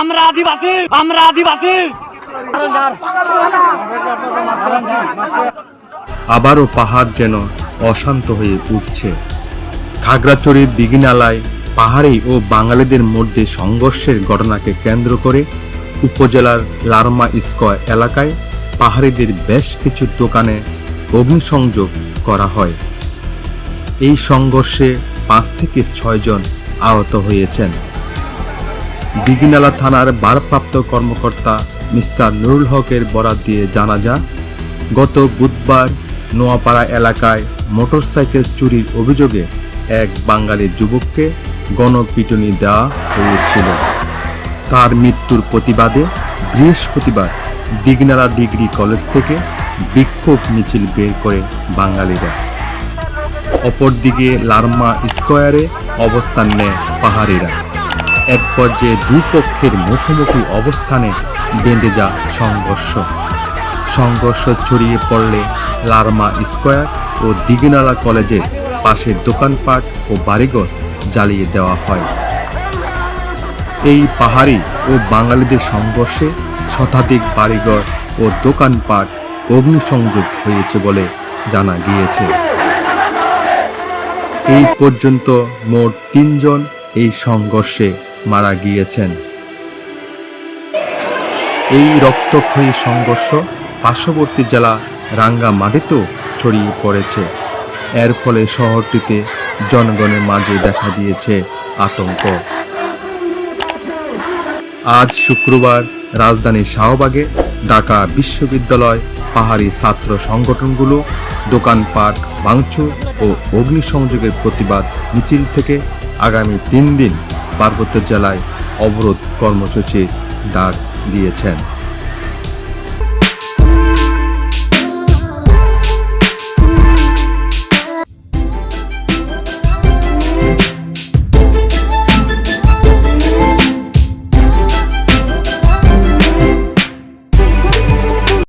আমরা আদিবাসী আমরা আদিবাসী। আবারও পাহাড় যেন অশান্ত হয়ে উঠছে। খাগড়াছড়ির দিঘিনালায় পাহাড়ি ও বাঙালিদের মধ্যে সংঘর্ষের ঘটনাকে কেন্দ্র করে উপজেলার লারমা স্কয়ার এলাকায় পাহাড়িদের বেশ কিছু দোকানে অগ্নিসংযোগ করা হয়। এই সংঘর্ষে পাঁচ থেকে ছয়জন আহত হয়েছেন। দিঘিনালা থানার ভারপ্রাপ্ত কর্মকর্তা মিস্টার নুরুল হকের বরাত দিয়ে জানা যায় গত বুধবার নোয়াপাড়া এলাকায় মোটরসাইকেল চুরির অভিযোগে এক বাঙালি যুবককে গণপিটুনি দেওয়া হয়েছিল। তার মৃত্যুর প্রতিবাদে বৃহস্পতিবার দিগনালা ডিগ্রি কলেজ থেকে বিক্ষোভ মিছিল বের করে বাঙালিরা। অপরদিকে লারমা স্কয়ারে অবস্থান নেয় পাহাড়িরা। এক পর্যায়ে দুই পক্ষের মুখোমুখি অবস্থানে বেঁধে যা সংঘর্ষ। সংঘর্ষ ছড়িয়ে পড়লে লারমা স্কয়ার ও দিঘিনালা কলেজের পাশে দোকানপাট ও বাড়িঘর জ্বালিয়ে দেওয়া হয়। এই পাহাড়ি ও বাঙালিদের সংঘর্ষে শতাধিক বাড়িঘর ও দোকানপাট অগ্নিসংযোগ হয়েছে বলে জানা গিয়েছে। এই পর্যন্ত মোট তিনজন এই সংঘর্ষে মারা গিয়েছেন। এই রক্তক্ষয়ী সংঘর্ষ পার্শ্ববর্তী জেলা রাঙ্গামাটিতেও ছড়িয়ে পড়েছে। এর ফলে শহরটিতে জনগণের মাঝে দেখা দিয়েছে আতঙ্ক। আজ শুক্রবার রাজধানীর শাহবাগে ঢাকা বিশ্ববিদ্যালয় পাহাড়ি ছাত্র সংগঠনগুলো দোকানপাট ভাঙচুর ও অগ্নিসংযোগের প্রতিবাদ মিছিল থেকে আগামী তিন দিন পার্বত্য জেলায় অবরোধ কর্মসূচির ডাক দিয়েছেন।